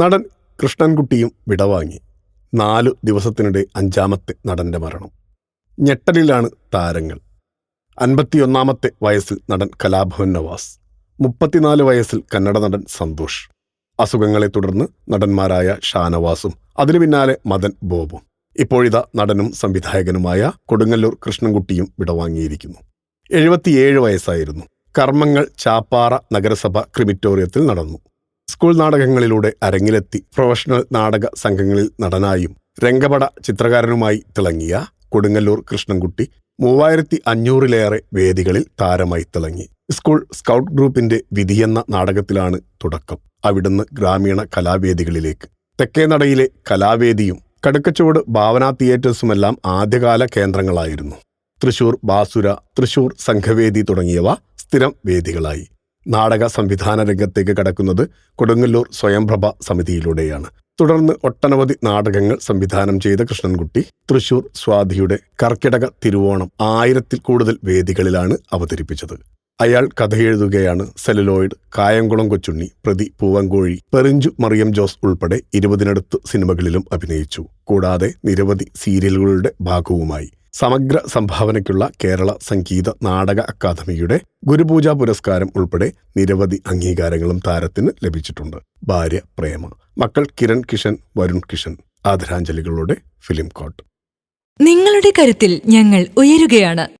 നടൻ കൃഷ്ണൻകുട്ടിയും വിടവാങ്ങി. നാലു ദിവസത്തിനിടെ അഞ്ചാമത്തെ നടന്റെ മരണം. ഞെട്ടലിലാണ് താരങ്ങൾ. അൻപത്തിയൊന്നാമത്തെ വയസ്സിൽ നടൻ കലാഭവൻ നവാസ്. മുപ്പത്തിനാല് വയസ്സിൽ കന്നഡ നടൻ സന്തോഷ്. അസുഖങ്ങളെ തുടർന്ന് നടന്മാരായ ഷാനവാസും അതിനു പിന്നാലെ മദൻ ബോബും. ഇപ്പോഴിതാ നടനും സംവിധായകനുമായ കൊടുങ്ങല്ലൂർ കൃഷ്ണൻകുട്ടിയും വിടവാങ്ങിയിരിക്കുന്നു. എഴുപത്തിയേഴ് വയസ്സായിരുന്നു. കർമ്മങ്ങൾ ചാപ്പാറ നഗരസഭ ക്രിമിറ്റോറിയത്തിൽ നടന്നു. സ്കൂൾ നാടകങ്ങളിലൂടെ അരങ്ങിലെത്തി പ്രൊഫഷണൽ നാടക സംഘങ്ങളിൽ നടനായും രംഗപട ചിത്രകാരനുമായി തിളങ്ങിയ കൊടുങ്ങല്ലൂർ കൃഷ്ണൻകുട്ടി മൂവായിരത്തി അഞ്ഞൂറിലേറെ വേദികളിൽ താരമായി തിളങ്ങി. സ്കൂൾ സ്കൗട്ട് ഗ്രൂപ്പിന്റെ വിധിയെന്ന നാടകത്തിലാണ് തുടക്കം. അവിടുന്ന് ഗ്രാമീണ കലാവേദികളിലേക്ക്. തെക്കേനടയിലെ കലാവേദിയും കടുക്കച്ചുവട് ഭാവന തിയേറ്റേഴ്സുമെല്ലാം ആദ്യകാല കേന്ദ്രങ്ങളായിരുന്നു. തൃശൂർ ബാസുര തൃശൂർ സംഘവേദി തുടങ്ങിയവ സ്ഥിരം വേദികളായി. നാടക സംവിധാന രംഗത്തേക്ക് കടക്കുന്നത് കൊടുങ്ങല്ലൂർ സ്വയംപ്രഭ സമിതിയിലൂടെയാണ്. തുടർന്ന് ഒട്ടനവധി നാടകങ്ങൾ സംവിധാനം ചെയ്ത കൃഷ്ണൻകുട്ടി തൃശൂർ സ്വാതിയുടെ കർക്കിടക തിരുവോണം ആയിരത്തിൽ കൂടുതൽ വേദികളിലാണ് അവതരിപ്പിച്ചത്. അയാൾ കഥയെഴുതുകയാണ്. സെലുലോയിഡ് കായംകുളം കൊച്ചുണ്ണി പ്രതി പൂവങ്കോഴി പെറിഞ്ചു മറിയം ജോസ് ഉൾപ്പെടെ ഇരുപതിനടുത്ത് സിനിമകളിലും അഭിനയിച്ചു. കൂടാതെ നിരവധി സീരിയലുകളുടെ ഭാഗവുമായി. സമഗ്ര സംഭാവനയ്ക്കുള്ള കേരള സംഗീത നാടക അക്കാദമിയുടെ ഗുരുപൂജാ പുരസ്കാരം ഉൾപ്പെടെ നിരവധി അംഗീകാരങ്ങളും താരത്തിന് ലഭിച്ചിട്ടുണ്ട്. ഭാര്യ പ്രേമ മക്കൾ കിരൺ കിഷൻ വരുൺ കിഷൻ. ആദരാഞ്ജലികളുടെ ഫിലിം കോട്ട് നിങ്ങളുടെ കരുത്തിൽ ഞങ്ങൾ ഉയരുകയാണ്.